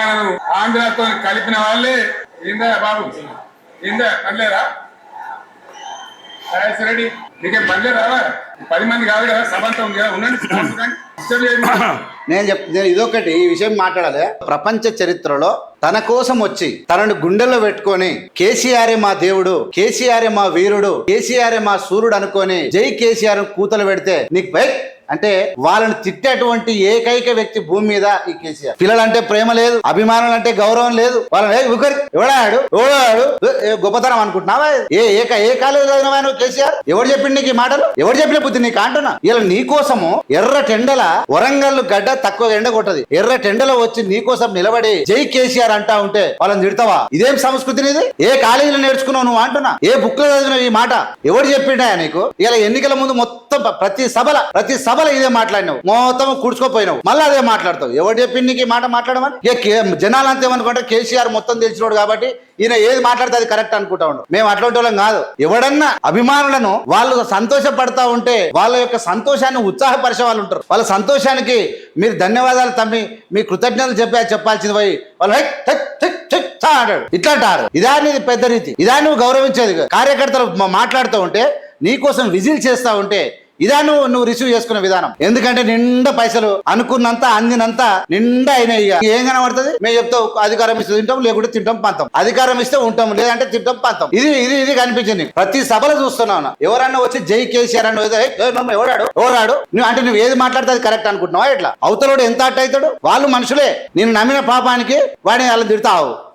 తెలంగాణను ఆంధ్రతో కలిపిన వాళ్ళే ఇందా బాబు. ఏందా పనిలేదా? రెడ్డి నీకేం పనిలేదా పది మంది కాదు కదా సభంతా ఉంది కదా ఉండండి నేను చెప్ నేను ఇదొకటి ఈ విషయం మాట్లాడాలి. ప్రపంచ చరిత్రలో తన కోసం వచ్చి తనను గుండెల్లో పెట్టుకొని కేసీఆరే మా దేవుడు కేసీఆరే మా వీరుడు కేసీఆరే మా సూర్యుడు అనుకొని జై కేసీఆర్ కూతలు పెడితే నీకు బైక్ అంటే వాళ్ళని తిట్టేటువంటి ఏకైక వ్యక్తి భూమి మీద ఈ కేసీఆర్. పిల్లలంటే ప్రేమ లేదు అభిమానులు అంటే గౌరవం లేదు వాళ్ళని "ఏయ్, ఎవడాడు? ఎవడాడు? గొప్పతనం అనుకుంటున్నావా? ఏ ఏక ఏ కాలేజ్ చదివినవా నువ్వు కేసీఆర్? ఎవరు చెప్పిండు నీకు ఈ మాటలు? ఎవరు చెప్పిన బుద్ధి నీకు అంటున్నా? ఇలా నీ కోసము ఎర్ర టెండల వరంగల్ గడ్డ తక్కువ ఎండ కొట్టది. ఎర్ర టెండల వచ్చి నీ కోసం నిలబడి జై కేసీఆర్ అంటా ఉంటే వాళ్ళని తిడతావా? ఇదేం సంస్కృతి నీది? ఏ కాలేజీలో నేర్చుకున్నావు నువ్వు అంటున్నా? ఏ బుక్లో చదివినావు ఈ మాట? ఎవరు చెప్పిండా నీకు? ఇలా ఎన్నికల ముందు మొత్తం మొత్తం ప్రతి సభల ప్రతి సభల ఇదే మాట్లాడినావు. మొత్తం కూర్చుకోపోయినావు మళ్ళీ అదే మాట్లాడతావు. ఎవరు చెప్పింది నీకు మాట మాట్లాడమని? ఇక కే- జనాలంతా కేసీఆర్ మొత్తం తెలిసినోడు కాబట్టి ఈయన ఏది మాట్లాడితే అది కరెక్ట్ అనుకుంటా ఉండు. మేము అట్లాంటి వాళ్ళం కాదు. ఎవడన్నా అభిమానులను వాళ్ళు సంతోషపడతా ఉంటే వాళ్ళ యొక్క సంతోషాన్ని ఉత్సాహపరిచే వాళ్ళు ఉంటారు. వాళ్ళ సంతోషానికి మీరు ధన్యవాదాలు తమ్మి మీ కృతజ్ఞతలు చెప్పా చెప్పాల్సింది పోయి వాళ్ళు అంటాడు. ఇట్లా అంటారు ఇదా నీది పెద్ద రీతి. ఇదా నువ్వు గౌరవించేది. కార్యకర్తలు మాట్లాడుతూ ఉంటే నీకోసం విజిల్ చేస్తా ఉంటే ఇదా నువ్వు నువ్వు రిసీవ్ చేసుకునే విధానం. ఎందుకంటే నిండా పైసలు అనుకున్నంత అందినంత నిండా అయినాయి ఇక. ఏం కనబడుతుంది? మేము చెప్తావు అధికారం ఇస్తే తింటాం లేకుంటే తింటాం పంతం. అధికారం ఇస్తే ఉంటాం లేదంటే తింటాం పంతం. ఇది ఇది ఇది కనిపించింది. ప్రతి సభలో చూస్తున్నాను ఎవరన్నా వచ్చి జై కేసీఆర్ అని ఏదో, ఎవడాడు ఎవరాడు? నువ్వు అంటే నువ్వు ఏది మాట్లాడితే అది కరెక్ట్ అనుకుంటున్నావా ఇట్లా అవతలోడు ఎంత అట్ట అవుతాడు? వాళ్ళు మనుషులే. నేను నమ్మిన పాపానికి వాడిని అలా తిడతావు.